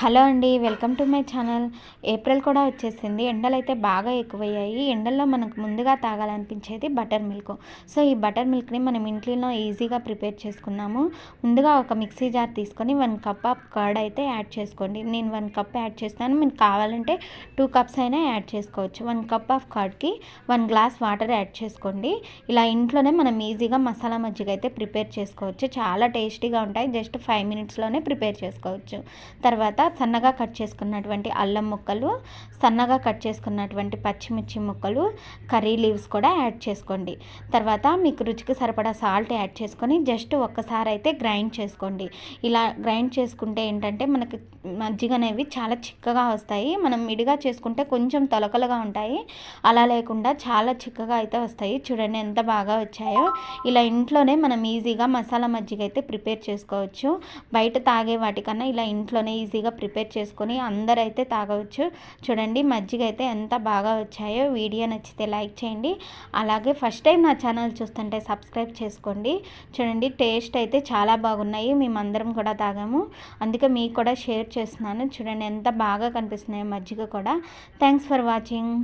Hello అండి welcome to my channel. April కూడా వచ్చేసింది. ఎండలు అయితే బాగా ఎక్కువయ్యాయి. ఎండల్లో మనకు ముందుగా తాగాలనిపించేది బటర్ మిల్క్. సో ఈ బటర్ మిల్క్ని మనం ఇంట్లో ఈజీగా ప్రిపేర్ చేసుకున్నాము. ముందుగా ఒక మిక్సీ జార్ తీసుకొని వన్ కప్ ఆఫ్ కర్డ్ అయితే యాడ్ చేసుకోండి. నేను వన్ కప్ యాడ్ చేస్తాను. మీకు కావాలంటే టూ కప్స్ అయినా యాడ్ చేసుకోవచ్చు. వన్ కప్ ఆఫ్ కర్డ్కి వన్ గ్లాస్ వాటర్ యాడ్ చేసుకోండి. ఇలా ఇంట్లోనే మనం ఈజీగా మసాలా మజ్జిగ అయితే ప్రిపేర్ చేసుకోవచ్చు. చాలా టేస్టీగా ఉంటాయి. జస్ట్ ఫైవ్ మినిట్స్లోనే ప్రిపేర్ చేసుకోవచ్చు. తర్వాత సన్నగా కట్ చేసుకున్నటువంటి అల్లం ముక్కలు సన్నగా కట్ చేసుకున్నటువంటి పచ్చిమిర్చి ముక్కలు కర్రీ లీవ్స్ కూడా యాడ్ చేసుకోండి. తర్వాత మీకు రుచికి సరిపడా సాల్ట్ యాడ్ చేసుకొని జస్ట్ ఒక్కసారి అయితే గ్రైండ్ చేసుకోండి. ఇలా గ్రైండ్ చేసుకుంటే ఏంటంటే మనకి మజ్జిగ అనేవి చాలా చిక్కగా వస్తాయి. మనం మిడిగా చేసుకుంటే కొంచెం తొలకలుగా ఉంటాయి. అలా లేకుండా చాలా చిక్కగా అయితే వస్తాయి. చూడండి ఎంత బాగా వచ్చాయో. ఇలా ఇంట్లోనే మనం ఈజీగా మసాలా మజ్జిగ అయితే ప్రిపేర్ చేసుకోవచ్చు. బయట తాగే వాటికన్నా ఇలా ఇంట్లోనే ఈజీగా ప్రిపేర్ చేసుకొని అందరైతే తాగవచ్చు. చూడండి మజ్జిగ అయితే ఎంత బాగా వచ్చాయో. వీడియో నచ్చితే లైక్ చేయండి. అలాగే ఫస్ట్ టైం నా ఛానల్ చూస్తుంటే సబ్స్క్రైబ్ చేసుకోండి. చూడండి టేస్ట్ అయితే చాలా బాగున్నాయి. మేమందరం కూడా తాగాము. అందుకే మీకు కూడా షేర్ చేస్తున్నాను. చూడండి ఎంత బాగా కనిపిస్తున్నాయో మజ్జిగ కూడా. Thanks for watching.